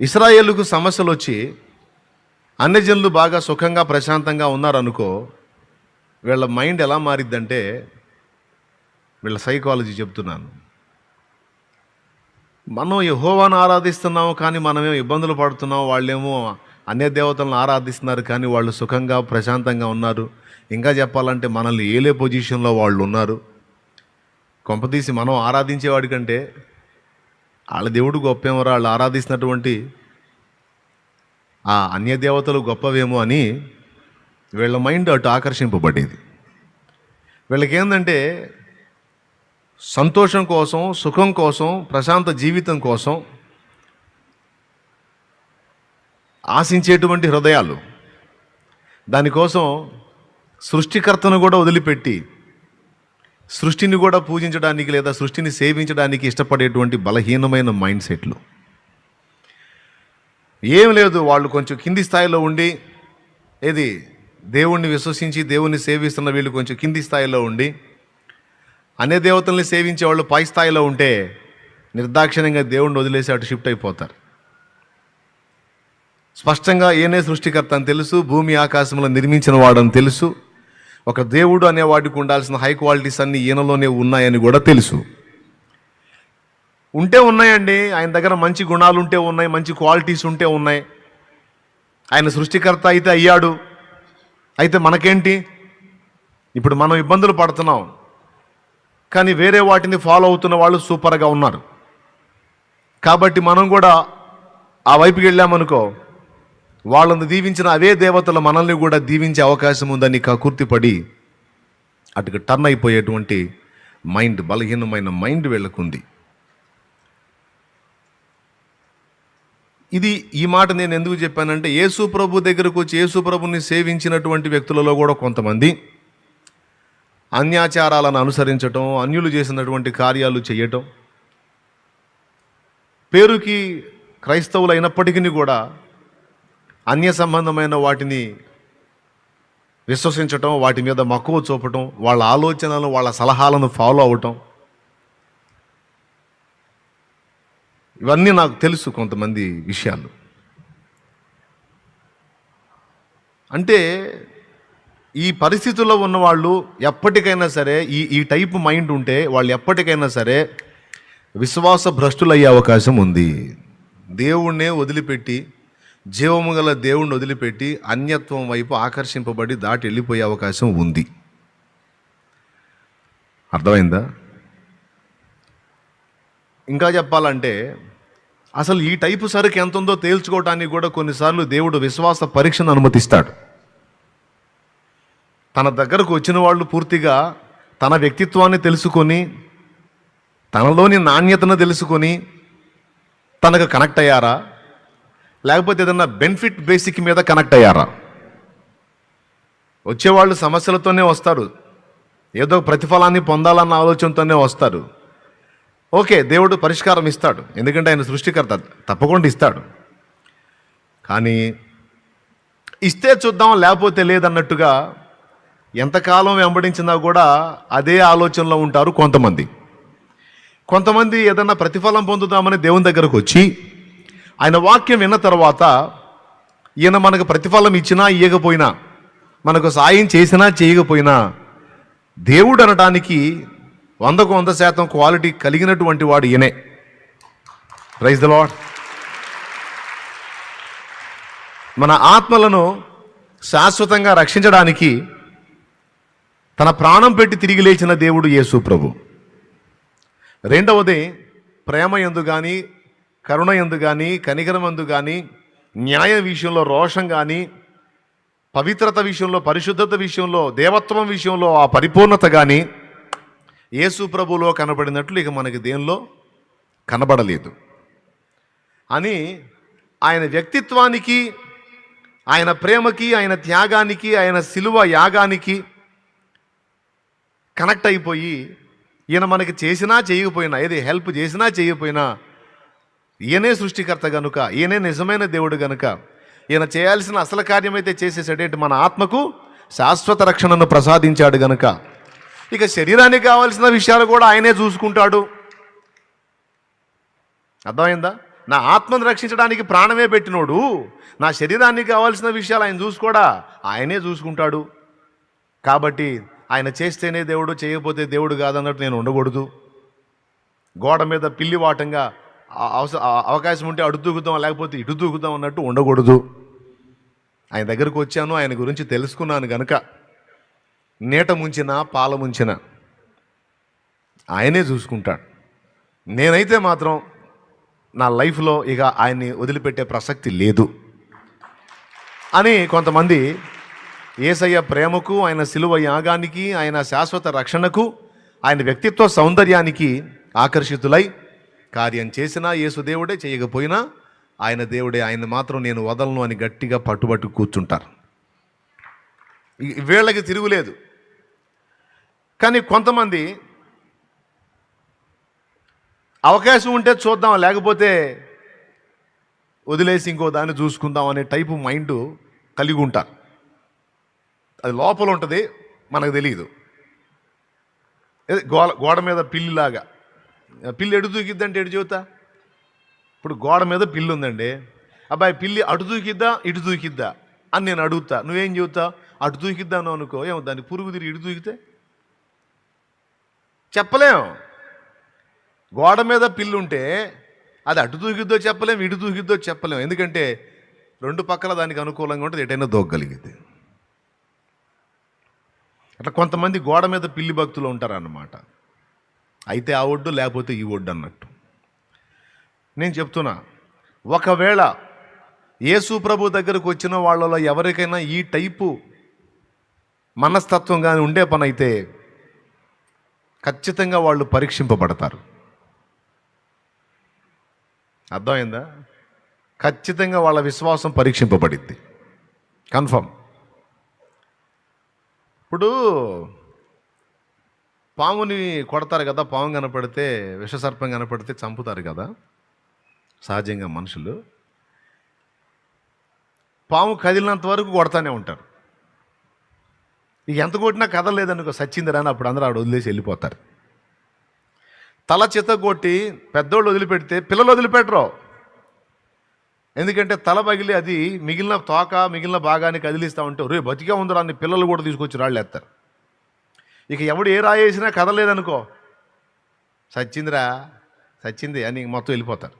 ఇస్రాయేలుకు సమస్యలు వచ్చి అన్ని జనులు బాగా సుఖంగా ప్రశాంతంగా ఉన్నారనుకో వీళ్ళ మైండ్ ఎలా మారిద్దంటే వీళ్ళ సైకాలజీ చెప్తున్నాను. మనం యహోవాను ఆరాధిస్తున్నాము కానీ మనమేమో ఇబ్బందులు పడుతున్నాం వాళ్ళేమో అన్య దేవతలను ఆరాధిస్తున్నారు కానీ వాళ్ళు సుఖంగా ప్రశాంతంగా ఉన్నారు. ఇంకా చెప్పాలంటే మనల్ని ఏలే పొజిషన్లో వాళ్ళు ఉన్నారు. కొంపతీసి మనం ఆరాధించేవాడి కంటే వాళ్ళ దేవుడు గొప్పేమో వాళ్ళు ఆరాధిస్తున్నటువంటి ఆ అన్య దేవతలు గొప్పవేమో అని వీళ్ళ మైండ్ అటు ఆకర్షింపబడేది. వీళ్ళకేందంటే సంతోషం కోసం సుఖం కోసం ప్రశాంత జీవితం కోసం ఆశించేటువంటి హృదయాలు. దానికోసం సృష్టికర్తను కూడా వదిలిపెట్టి సృష్టిని కూడా పూజించడానికి లేదా సృష్టిని సేవించడానికి ఇష్టపడేటువంటి బలహీనమైన మైండ్ సెట్లు. ఏం లేదు వాళ్ళు కొంచెం కింది స్థాయిలో ఉండి ఏది దేవుణ్ణి విశ్వసించి దేవుణ్ణి సేవిస్తున్న వీళ్ళు కొంచెం కింది స్థాయిలో ఉండి అనే దేవతల్ని సేవించే వాళ్ళు పై స్థాయిలో ఉంటే నిర్దాక్షిణ్యంగా దేవుణ్ణి వదిలేసి అటు షిఫ్ట్ అయిపోతారు. స్పష్టంగా ఏనే సృష్టికర్త అని తెలుసు భూమి ఆకాశంలో నిర్మించిన వాడని తెలుసు ఒక దేవుడు అనేవాడికి ఉండాల్సిన హై క్వాలిటీస్ అన్ని ఈయనలోనే ఉన్నాయని కూడా తెలుసు. ఉంటే ఉన్నాయండి ఆయన దగ్గర మంచి గుణాలు ఉంటే ఉన్నాయి మంచి క్వాలిటీస్ ఉంటే ఉన్నాయి. ఆయన సృష్టికర్త అయితే అయ్యాడు. అయితే మనకేంటి? ఇప్పుడు మనం ఇబ్బందులు పడుతున్నాం. కానీ వేరే వాటిని ఫాలో అవుతున్న వాళ్ళు సూపర్గా ఉన్నారు. కాబట్టి మనం కూడా ఆ వైపుకి వెళ్ళామనుకో వాళ్ళని దీవించిన అవే దేవతలు మనల్ని కూడా దీవించే అవకాశం ఉందని కకుర్తిపడి అటుకు టర్న్ అయిపోయేటువంటి మైండ్ బలహీనమైన మైండ్ వీళ్ళకుంది. ఇది ఈ మాట నేను ఎందుకు చెప్పానంటే యేసు ప్రభు దగ్గరకు వచ్చి యేసు ప్రభుని సేవించినటువంటి వ్యక్తులలో కూడా కొంతమంది అన్యాచారాలను అనుసరించటం అన్యులు చేసినటువంటి కార్యాలు చేయటం పేరుకి క్రైస్తవులు అయినప్పటికీ కూడా అన్య సంబంధమైన వాటిని విశ్వసించటం వాటి మీద మక్కువ చూపటం వాళ్ళ ఆలోచనలు వాళ్ళ సలహాలను ఫాలో అవటం ఇవన్నీ నాకు తెలుసు కొంతమంది విషయాలు. అంటే ఈ పరిస్థితుల్లో ఉన్నవాళ్ళు ఎప్పటికైనా సరే ఈ ఈ టైప్ మైండ్ ఉంటే వాళ్ళు ఎప్పటికైనా సరే విశ్వాస భ్రష్టులయ్యే అవకాశం ఉంది. దేవుణ్ణే వదిలిపెట్టి జీవము గల దేవుణ్ణి వదిలిపెట్టి అన్యత్వం వైపు ఆకర్షింపబడి దాటి వెళ్ళిపోయే అవకాశం ఉంది. అర్థమైందా? ఇంకా చెప్పాలంటే అసలు ఈ టైపు సరుకు ఎంత ఉందో తేల్చుకోవడానికి కూడా కొన్నిసార్లు దేవుడు విశ్వాస పరీక్షను అనుమతిస్తాడు. తన దగ్గరకు వచ్చిన వాళ్ళు పూర్తిగా తన వ్యక్తిత్వాన్ని తెలుసుకొని తనలోని నాణ్యతను తెలుసుకొని తనకు కనెక్ట్ అయ్యారా? లేకపోతే ఏదన్నా బెనిఫిట్ బేసిక్ మీద కనెక్ట్ అయ్యారా? వచ్చేవాళ్ళు సమస్యలతోనే వస్తారు. ఏదో ప్రతిఫలాన్ని పొందాలన్న ఆలోచనతోనే వస్తారు. ఓకే దేవుడు పరిష్కారం ఇస్తాడు. ఎందుకంటే ఆయన సృష్టికర్త తప్పకుండా ఇస్తాడు. కానీ ఇస్తే చూద్దాం లేకపోతే లేదన్నట్టుగా ఎంతకాలం వెంబడించినా కూడా అదే ఆలోచనలో ఉంటారు కొంతమంది. కొంతమంది ఏదన్నా ప్రతిఫలం పొందుదామని దేవుని దగ్గరకు వచ్చి ఆయన వాక్యం విన్న తర్వాత ఈయన మనకు ప్రతిఫలం ఇచ్చినా ఇయ్యకపోయినా మనకు సాయం చేసినా చేయకపోయినా దేవుడు అనడానికి వందకు వంద శాతం క్వాలిటీ కలిగినటువంటి వాడు ఈయనే. ప్రైజ్ ద లాడ్ మన ఆత్మలను శాశ్వతంగా రక్షించడానికి తన ప్రాణం పెట్టి తిరిగి లేచిన దేవుడు యేసు ప్రభు. రెండవది ప్రేమ ఎందు కానీ కరుణ ఎందు కానీ కనికరమందు కానీ న్యాయ విషయంలో రోషం కానీ పవిత్రత విషయంలో పరిశుద్ధత విషయంలో దేవత్వం విషయంలో ఆ పరిపూర్ణత కానీ యేసు ప్రభులో కనబడినట్లు ఇక మనకి దేనిలో కనబడలేదు. అని ఆయన వ్యక్తిత్వానికి ఆయన ప్రేమకి ఆయన త్యాగానికి ఆయన సిలువ యాగానికి కనెక్ట్ అయిపోయి ఈయన మనకి చేసినా చేయకపోయినా ఏది హెల్ప్ చేసినా చేయకపోయినా ఈయనే సృష్టికర్త గనుక ఈయనే నిజమైన దేవుడు గనుక ఈయన చేయాల్సిన అసలు కార్యమైతే చేసేసాడేంటి మన ఆత్మకు శాశ్వత రక్షణను ప్రసాదించాడు గనుక. ఇక శరీరానికి కావాల్సిన విషయాలు కూడా ఆయనే చూసుకుంటాడు. అర్థమైందా? నా ఆత్మను రక్షించడానికి ప్రాణమే పెట్టినోడు నా శరీరానికి కావాల్సిన విషయాలు ఆయన చూసుకోడా ఆయనే చూసుకుంటాడు. కాబట్టి ఆయన చేస్తేనే దేవుడు చేయకపోతే దేవుడు కాదన్నట్టు నేను ఉండకూడదు. గోడ మీద పిల్లివాటంగా అవసరం అవకాశం ఉంటే అటు దూకుతాం లేకపోతే ఇటు దూకుతాం అన్నట్టు ఉండకూడదు. ఆయన దగ్గరకు వచ్చాను ఆయన గురించి తెలుసుకున్నాను గనుక. నీట ముంచిన పాల ముంచిన ఆయనే చూసుకుంటాడు. నేనైతే మాత్రం నా లైఫ్లో ఇక ఆయన్ని వదిలిపెట్టే ప్రసక్తి లేదు. అని కొంతమంది ఏసయ్య ప్రేమకు ఆయన సిలువ యాగానికి ఆయన శాశ్వత రక్షణకు ఆయన వ్యక్తిత్వ సౌందర్యానికి ఆకర్షితులై కార్యం చేసినా యేసు దేవుడే చేయకపోయినా ఆయన దేవుడే ఆయన మాత్రం నేను వదలను అని గట్టిగా పట్టుబట్టు కూర్చుంటారు. వీళ్ళకి తిరుగులేదు. కానీ కొంతమంది అవకాశం ఉంటే చూద్దాం లేకపోతే వదిలేసి ఇంకో దాన్ని చూసుకుందాం అనే టైపు మైండ్ కలిగి ఉంటారు. అది లోపల ఉంటుంది మనకు తెలియదు గోడ గోడ మీద పిల్లిలాగా. పిల్లి ఎటు దూకిద్దంటే ఎటు చెబుతా? ఇప్పుడు గోడ మీద పిల్లి ఉందండి. అబ్బాయి పిల్లి అటు దూకిద్దా ఇటు దూకిద్దా అని నేను అడుగుతా. నువ్వేం చెబుతా అటు దూకిద్దాను అనుకో ఏమో దాన్ని పురుగు తిరిగి ఇటు దూకితే? చెప్పలేం. గోడ మీద పిల్లి ఉంటే అది అటు దూకిద్దో చెప్పలేం ఇటు దూకిద్దో చెప్పలేం. ఎందుకంటే రెండు పక్కల దానికి అనుకూలంగా ఉంటుంది ఎటైనా దూకగలిగింది అట్లా కొంతమంది గోడ మీద పిల్లి భక్తులు ఉంటారన్నమాట. అయితే ఆ ఒడ్డు లేకపోతే ఈ ఒడ్డు అన్నట్టు. నేను చెప్తున్నా ఒకవేళ యేసు ప్రభు దగ్గరకు వచ్చిన వాళ్ళలో ఎవరికైనా ఈ టైపు మనస్తత్వం కానీ ఉండే పని అయితే ఖచ్చితంగా వాళ్ళు పరీక్షింపబడతారు. అర్థమైందా? ఖచ్చితంగా వాళ్ళ విశ్వాసం పరీక్షింపబడింది కన్ఫర్మ్. ఇప్పుడు పాముని కొడతారు కదా పాము కనపడితే విషసర్పం కనపడితే చంపుతారు కదా. సహజంగా మనుషులు. పాము కదిలినంత వరకు కొడతానే ఉంటారు. ఇక ఎంత కొట్టినా కదలలేదనుకో సచ్చిందిరా అని అప్పుడు అందరూ ఆడ వదిలేసి వెళ్ళిపోతారు. తల చిత్త కొట్టి పెద్దోళ్ళు వదిలిపెడితే పిల్లలు వదిలిపెట్టరు. ఎందుకంటే తల పగిలి అది మిగిలిన తోక మిగిలిన భాగాన్ని కదిలిస్తూ ఉంటే రే బతికే ఉందిరా అని పిల్లలు కూడా తీసుకొచ్చి రాళ్ళు వేస్తారు ఇక ఎవడు ఏ రాయేసినా కదలేదనుకో సచ్చిందిరా సచ్చింది అని మొత్తం వెళ్ళిపోతారు.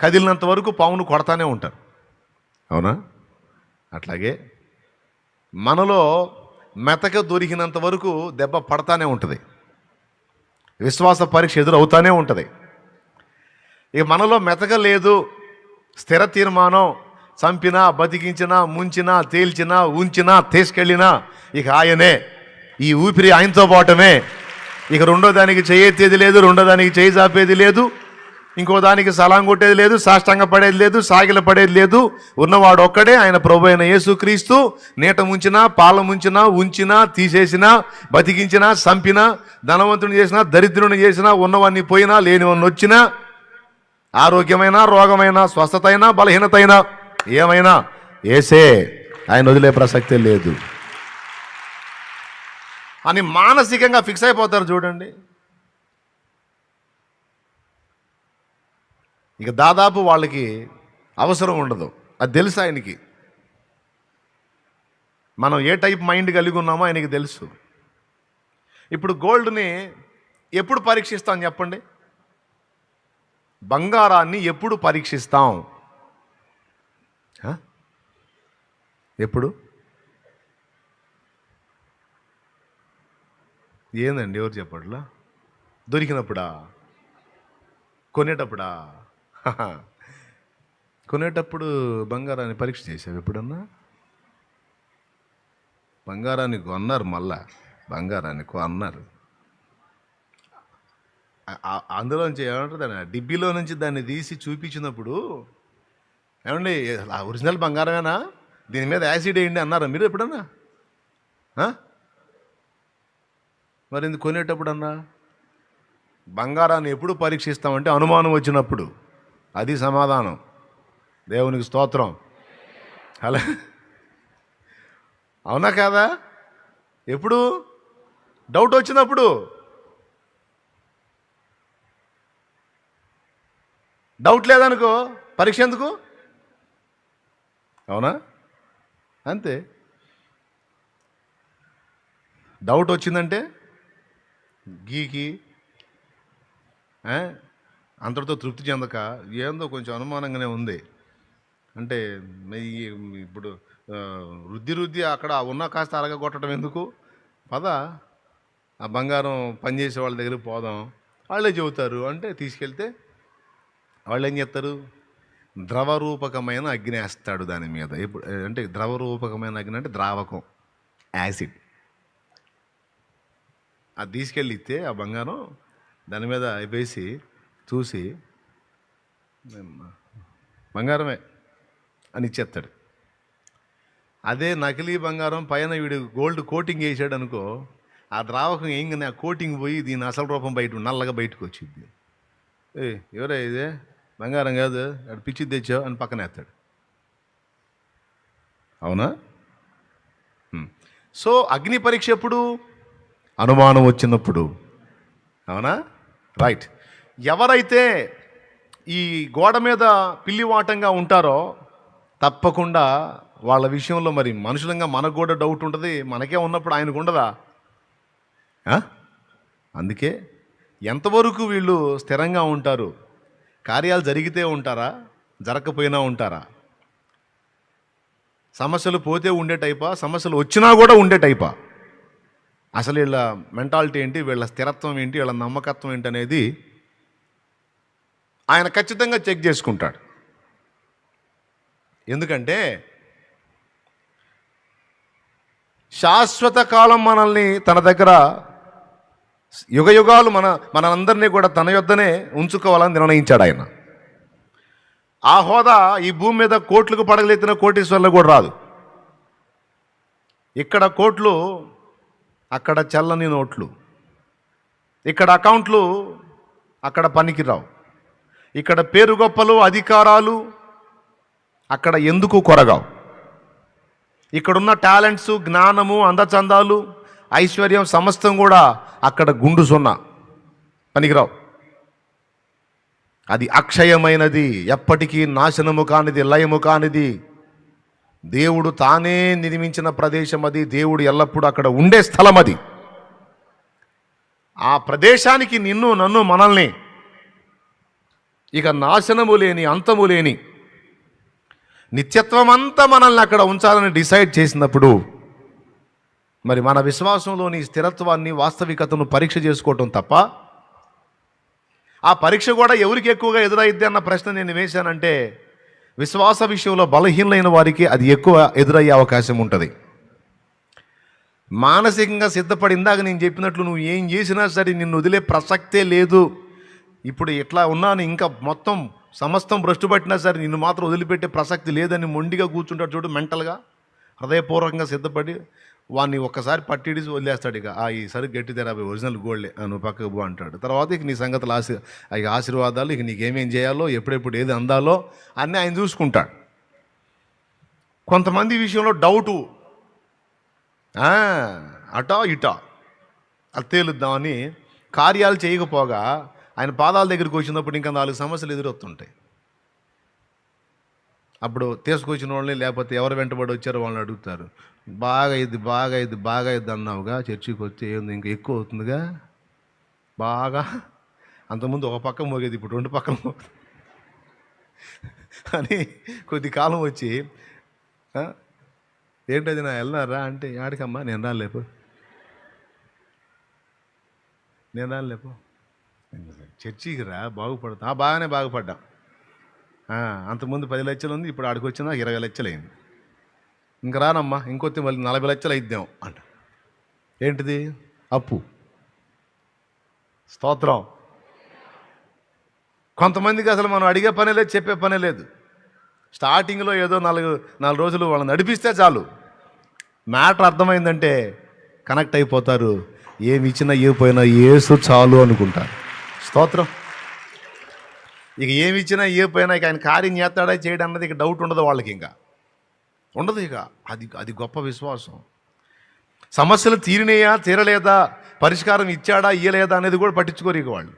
కదిలినంత వరకు పావును కొడతానే ఉంటారు. అవునా? అట్లాగే మనలో మెతక దొరికినంత వరకు దెబ్బ పడతానే ఉంటుంది. విశ్వాస పరీక్ష ఎదురవుతానే ఉంటుంది. ఇక మనలో మెతక లేదు. స్థిర తీర్మానం. చంపినా బతికించినా ముంచినా తేల్చినా ఉంచినా తీసుకెళ్ళినా ఇక ఆయనే. ఈ ఊపిరి ఆయనతో పోవటమే ఇక రెండో దానికి చేయెత్తేది లేదు రెండో దానికి చేయి చాపేది లేదు ఇంకో దానికి సలాం కొట్టేది లేదు సాష్టాంగ పడేది లేదు సాగిల పడేది లేదు. ఉన్నవాడు ఒక్కడే ఆయన ప్రభు అయిన యేసుక్రీస్తు. నీట ముంచినా పాల ముంచినా ఉంచినా తీసేసినా బతికించినా చంపినా ధనవంతుని చేసినా దరిద్రుని చేసినా ఉన్నవన్నీ పోయినా లేనివన్నీ వచ్చినా ఆరోగ్యమైన రోగమైన స్వస్థత అయినా బలహీనత అయినా ఏమైనా ఏసే ఆయన వదిలే ప్రసక్తే లేదు. అని మానసికంగా ఫిక్స్ అయిపోతారు చూడండి. ఇక దాదాపు వాళ్ళకి అవసరం ఉండదు. అది తెలుసు ఆయనకి. మనం ఏ టైప్ మైండ్ కలిగి ఉన్నామో ఆయనకి తెలుసు. ఇప్పుడు గోల్డ్ని ఎప్పుడు పరీక్షిస్తాం చెప్పండి? బంగారాన్ని ఎప్పుడు పరీక్షిస్తాం? ఎప్పుడు? ఏందండి ఎవరు చెప్పట్లా? దొరికినప్పుడా? కొనేటప్పుడా? కొనేటప్పుడు బంగారాన్ని పరీక్ష చేసావు ఎప్పుడన్నా? బంగారాన్ని కొన్నారు మళ్ళా. బంగారాన్ని కొన్నారు. అందులో ఆ- అందులోంచి ఏమంటారు దాన్ని? డిబ్బీలో నుంచి దాన్ని తీసి చూపించినప్పుడు ఏమండి ఒరిజినల్ బంగారమేనా? దీని మీద యాసిడ్ వేయండి అన్నారా మీరు ఎప్పుడన్నా? మరి ఇది కొనేటప్పుడు అన్నా బంగారాన్ని ఎప్పుడు పరీక్షిస్తామంటే అనుమానం వచ్చినప్పుడు. అది సమాధానం. దేవునికి స్తోత్రం. అలా అవునా కాదా? ఎప్పుడు? డౌట్ వచ్చినప్పుడు. డౌట్ లేదనుకో పరీక్ష ఎందుకు? అవునా? అంతే. డౌట్ వచ్చిందంటే గీకి అంతటితో తృప్తి చెందక ఏందో కొంచెం అనుమానంగానే ఉంది. అంటే ఇప్పుడు రుద్ది రుద్ది అక్కడ ఉన్న కాస్త అరగగొట్టడం ఎందుకు? పద ఆ బంగారం పనిచేసే వాళ్ళ దగ్గరికి పోదాం. వాళ్ళే చెబుతారు. అంటే తీసుకెళ్తే వాళ్ళు ఏం చేస్తారు? ద్రవరూపకమైన అగ్ని వేస్తాడు దాని మీద. ఇప్పుడు అంటే ద్రవరూపకమైన అగ్ని అంటే ద్రావకం యాసిడ్. అది తీసుకెళ్ళి ఇస్తే ఆ బంగారం దాని మీద వేసి చూసి బంగారమే అని ఇచ్చేస్తాడు. అదే నకిలీ బంగారం పైన వీడు గోల్డ్ కోటింగ్ వేసాడు అనుకో ఆ ద్రావకం ఏం ఆ కోటింగ్ పోయి దీని అసలు రూపం బయట నల్లగా బయటకు వచ్చింది ఏ ఎవరే ఇదే? బంగారం కాదు అక్కడ పిచ్చి తెచ్చావు అని పక్కన వేస్తాడు. అవునా? సో అగ్ని పరీక్ష ఎప్పుడు? అనుమానం వచ్చినప్పుడు. అవునా? రైట్ ఎవరైతే ఈ గోడ మీద పిల్లివాటంగా ఉంటారో తప్పకుండా వాళ్ళ విషయంలో మరి మనుషులంగా మనకు కూడా డౌట్ ఉంటుంది. మనకే ఉన్నప్పుడు ఆయనకు ఉండదా? అందుకే ఎంతవరకు వీళ్ళు స్థిరంగా ఉంటారు? కార్యాలు జరిగితే ఉంటారా? జరగకపోయినా ఉంటారా? సమస్యలు పోతే ఉండే టైపా? సమస్యలు వచ్చినా కూడా ఉండే టైపా? అసలు వీళ్ళ మెంటాలిటీ ఏంటి? వీళ్ళ స్థిరత్వం ఏంటి? వీళ్ళ నమ్మకత్వం ఏంటి అనేది ఆయన ఖచ్చితంగా చెక్ చేసుకుంటాడు. ఎందుకంటే శాశ్వత కాలం మనల్ని తన దగ్గర యుగ యుగాలు మన మనందరినీ కూడా తన యొద్దనే ఉంచుకోవాలని నిర్ణయించాడు ఆయన. ఆ హోదా ఈ భూమి మీద కోట్లకు పడగలెత్తిన కోటీశ్వర్లు కూడా రాదు. ఇక్కడ కోట్లు అక్కడ చల్లని నోట్లు. ఇక్కడ అకౌంట్లు అక్కడ పనికిరావు. ఇక్కడ పేరు గొప్పలు అధికారాలు అక్కడ ఎందుకు కొరగావు? ఇక్కడున్న టాలెంట్స్ జ్ఞానము అందచందాలు ఐశ్వర్యం సమస్తం కూడా అక్కడ గుండు సున్నా పనికిరావు. అది అక్షయమైనది ఎప్పటికీ నాశనము కానిది లయము కానిది దేవుడు తానే నిర్మించిన ప్రదేశం అది. దేవుడు ఎల్లప్పుడూ అక్కడ ఉండే స్థలం అది. ఆ ప్రదేశానికి నిన్ను నన్ను మనల్ని ఇక నాశనము లేని అంతము లేని నిత్యత్వం అంతా మనల్ని అక్కడ ఉంచాలని డిసైడ్ చేసినప్పుడు మరి మన విశ్వాసంలోని స్థిరత్వాన్ని వాస్తవికతను పరీక్ష చేసుకోవటం తప్ప ఆ పరీక్ష కూడా ఎవరికి ఎక్కువగా ఎదురైద్ది అన్న ప్రశ్న నేను వేశానంటే విశ్వాస విషయంలో బలహీనమైన వారికి అది ఎక్కువ ఎదురయ్యే అవకాశం ఉంటుంది. మానసికంగా సిద్ధపడి ఇందాక నేను చెప్పినట్లు నువ్వు ఏం చేసినా సరే నిన్ను వదిలే ప్రసక్తే లేదు. ఇప్పుడు ఇట్లా ఉన్నాను ఇంకా మొత్తం సమస్తం భ్రష్టుపట్టినా సరే నిన్ను మాత్రం వదిలిపెట్టే ప్రసక్తి లేదని మొండిగా కూర్చుంటాడు చూడు మెంటల్గా. హృదయపూర్వకంగా సిద్ధపడి వాడిని ఒక్కసారి పట్టిడిసి వదిలేస్తాడు ఇక. ఆ ఈ సరి గట్టి తెరాబై ఒరిజినల్ గోల్డే నువ్వు పక్కకు పో అంటాడు. తర్వాత ఇక నీ సంగతులు ఆశ ఇక ఆశీర్వాదాలు ఇక నీకేమేం చేయాలో ఎప్పుడెప్పుడు ఏది అందాలో అన్నీ ఆయన చూసుకుంటాడు. కొంతమంది విషయంలో డౌటు. అటా ఇటా. అది తేలుద్దామని కార్యాలు చేయకపోగా ఆయన పాదాల దగ్గరికి వచ్చినప్పుడు ఇంకా నాలుగు సమస్యలు ఎదురొస్తుంటాయి అప్పుడు తీసుకొచ్చిన వాళ్ళని లేకపోతే ఎవరు వెంటబడి వచ్చారో వాళ్ళని అడుగుతారు. బాగా ఇది బాగా ఇది బాగా ఇది అన్నావుగా చర్చికి వస్తే ఏంది ఇంకా ఎక్కువ అవుతుందిగా? బాగా? అంతకుముందు ఒక పక్క మోగేది ఇప్పుడు రెండు పక్కల మోగదు అని కొద్ది కాలం వచ్చి ఏంటది నా వెళ్ళారా అంటే ఆడికమ్మా నేను రాలేపు నేను రాలేపు చర్చికి రా బాగుపడతా. బాగానే బాగుపడ్డా. అంతకుముందు పది లక్షలు ఉంది ఇప్పుడు ఆడికి వచ్చినా ఇరవై లక్షలు అయింది ఇంక రానమ్మా ఇంకొత్తి మళ్ళీ నలభై లక్షలు అయిద్దాం అంట. ఏంటిది? అప్పు. స్తోత్రం. కొంతమందికి అసలు మనం అడిగే పనే లేదు చెప్పే పనే లేదు. స్టార్టింగ్లో ఏదో నాలుగు నాలుగు రోజులు వాళ్ళని నడిపిస్తే చాలు. మ్యాటర్ అర్థమైందంటే కనెక్ట్ అయిపోతారు. ఏమి ఇచ్చినా ఇవ్వపోయినా ఏసు చాలు అనుకుంటారు. స్తోత్రం. ఇక ఏమి ఇచ్చినా ఇవ్వపోయినా ఇక ఆయన కార్యం చేస్తాడా చేయడం అన్నది ఇక డౌట్ ఉండదు వాళ్ళకి ఇంకా. ఉండదు ఇక. అది అది గొప్ప విశ్వాసం. సమస్యలు తీరినాయా తీరలేదా పరిష్కారం ఇచ్చాడా ఇయ్యలేదా అనేది కూడా పట్టించుకోరు ఇక వాళ్ళు.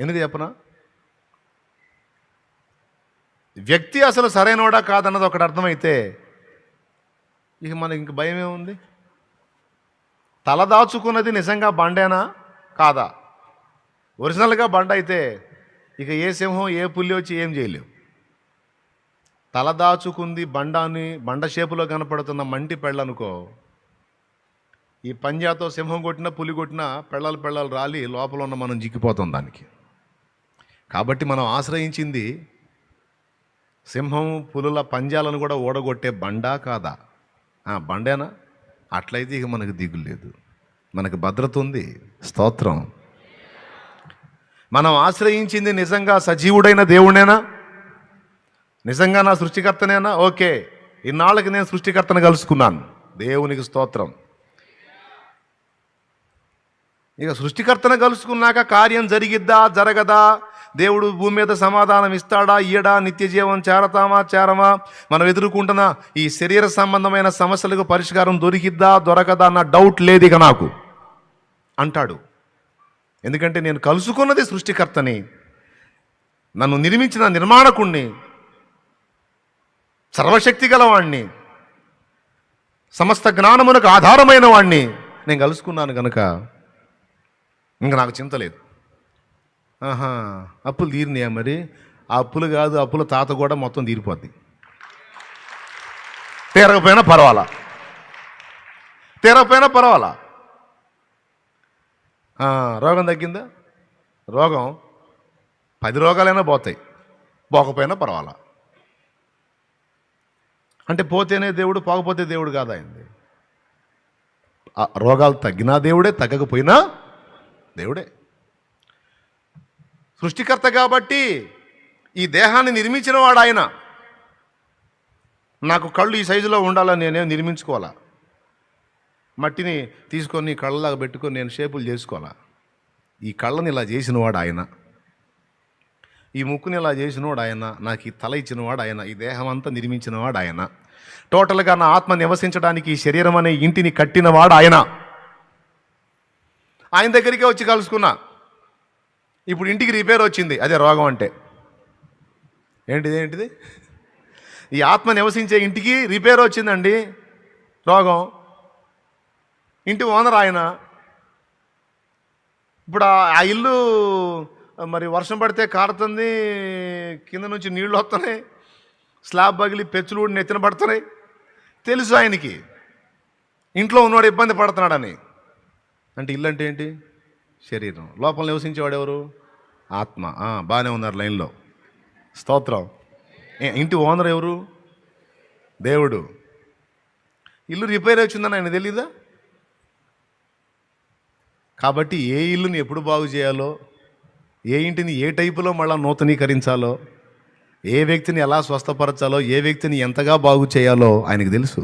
ఎందుకు చెప్పనా? వ్యక్తి అసలు సరైనవాడా కాదన్నది ఒకటి అర్థమైతే ఇక మనకి ఇంక భయం ఏముంది? తలదాచుకున్నది నిజంగా బండేనా? కాదా? ఒరిజినల్గా బండ అయితే ఇక ఏ సింహం ఏ పులి వచ్చి ఏం చేయలేవు. తలదాచుకుంది బండాన్ని బండ షేపులో కనపడుతున్న మంటి పెళ్ళనుకో ఈ పంజాతో సింహం కొట్టినా పులి కొట్టినా పెళ్ళాలు పెళ్ళాలు రాలి లోపల ఉన్న మనం జిక్కిపోతాం దానికి. కాబట్టి మనం ఆశ్రయించింది సింహం పులుల పంజాలను కూడా ఓడగొట్టే బండా కాదా? ఆ, బండేనా? అట్లయితే ఇక మనకు దిగులేదు మనకు భద్రత ఉంది. స్తోత్రం. మనం ఆశ్రయించింది నిజంగా సజీవుడైన దేవుడేనా నిజంగా నా సృష్టికర్తనేనా? ఓకే. ఇన్నాళ్ళకి నేను సృష్టికర్తను కలుసుకున్నాను. దేవునికి స్తోత్రం. ఇక సృష్టికర్తను కలుసుకున్నాక కార్యం జరిగిద్దా? జరగదా? దేవుడు భూమి మీద సమాధానం ఇస్తాడా? ఇయ్యడా? నిత్య జీవం చేరతామా? చేరమా? మనం ఎదుర్కొంటున్న ఈ శరీర సంబంధమైన సమస్యలకు పరిష్కారం దొరికిద్దా? దొరకదా? అన్న డౌట్ లేదు ఇక నాకు. అంటాడు. ఎందుకంటే నేను కలుసుకున్నది సృష్టికర్తని నన్ను నిర్మించిన నిర్మాణకుణ్ణి సర్వశక్తి గలవాణ్ణి సమస్త జ్ఞానమునకు ఆధారమైన వాణ్ణి నేను కలుసుకున్నాను కనుక ఇంకా నాకు చింత లేదు. ఆహా అప్పులు తీరినాయా మరి? ఆ అప్పులు కాదు అప్పుల తాత కూడా మొత్తం తీరిపోద్ది. తీరకపోయినా పర్వాలా? తీరకపోయినా పర్వాలా? రోగం తగ్గిందా? రోగం పది రోగాలైనా పోతాయి. పోకపోయినా పర్వాలా. అంటే పోతేనే దేవుడు పోకపోతే దేవుడు కాదా అయింది రోగాలు తగ్గినా దేవుడే తగ్గకపోయినా దేవుడే. సృష్టికర్త కాబట్టి ఈ దేహాన్ని నిర్మించిన వాడు ఆయన. నాకు కళ్ళు ఈ సైజులో ఉండాలని నేనేం నిర్మించుకోవాలా? మట్టిని తీసుకొని కళ్ళలాగా పెట్టుకొని నేను షేపులు చేసుకోవాలా? ఈ కళ్ళని ఇలా చేసినవాడు ఆయన. ఈ ముక్కుని ఇలా చేసినవాడు ఆయన. నాకు ఈ తల ఇచ్చినవాడు ఆయన. ఈ దేహం అంతా నిర్మించినవాడు ఆయన. టోటల్గా నా ఆత్మ నివసించడానికి ఈ శరీరం అనే ఇంటిని కట్టినవాడు ఆయన. ఆయన దగ్గరికే వచ్చి కలుసుకున్నా. ఇప్పుడు ఇంటికి రిపేర్ వచ్చింది. అదే రోగం అంటే. ఏంటిది ఏంటిది? ఈ ఆత్మ నివసించే ఇంటికి రిపేర్ వచ్చిందండి. రోగం. ఇంటి ఓనర్ ఆయన. ఇప్పుడు ఆ- ఇల్లు మరి వర్షం పడితే కారుతుంది కింద నుంచి నీళ్ళు వస్తున్నాయి స్లాబ్ పగిలి పెచ్చులు కూడా నెత్తిన పడుతున్నాయి. తెలుసు ఆయనకి. ఇంట్లో ఉన్నవాడు ఇబ్బంది పడుతున్నాడని. అంటే ఇల్లు అంటే ఏంటి? శరీరం. లోపల నివసించేవాడు ఎవరు? ఆత్మ. బాగానే ఉన్నారు లైన్లో. స్తోత్రం. ఇంటి ఓనర్ ఎవరు? దేవుడు. ఇల్లు రిపేర్ వచ్చిందని ఆయన తెలీదా? కాబట్టి ఏ ఇల్లుని ఎప్పుడు బాగు చేయాలో ఏ ఇంటిని ఏ టైపులో మళ్ళీ నూతనీకరించాలో ఏ వ్యక్తిని ఎలా స్వస్థపరచాలో ఏ వ్యక్తిని ఎంతగా బాగు చేయాలో ఆయనకు తెలుసు.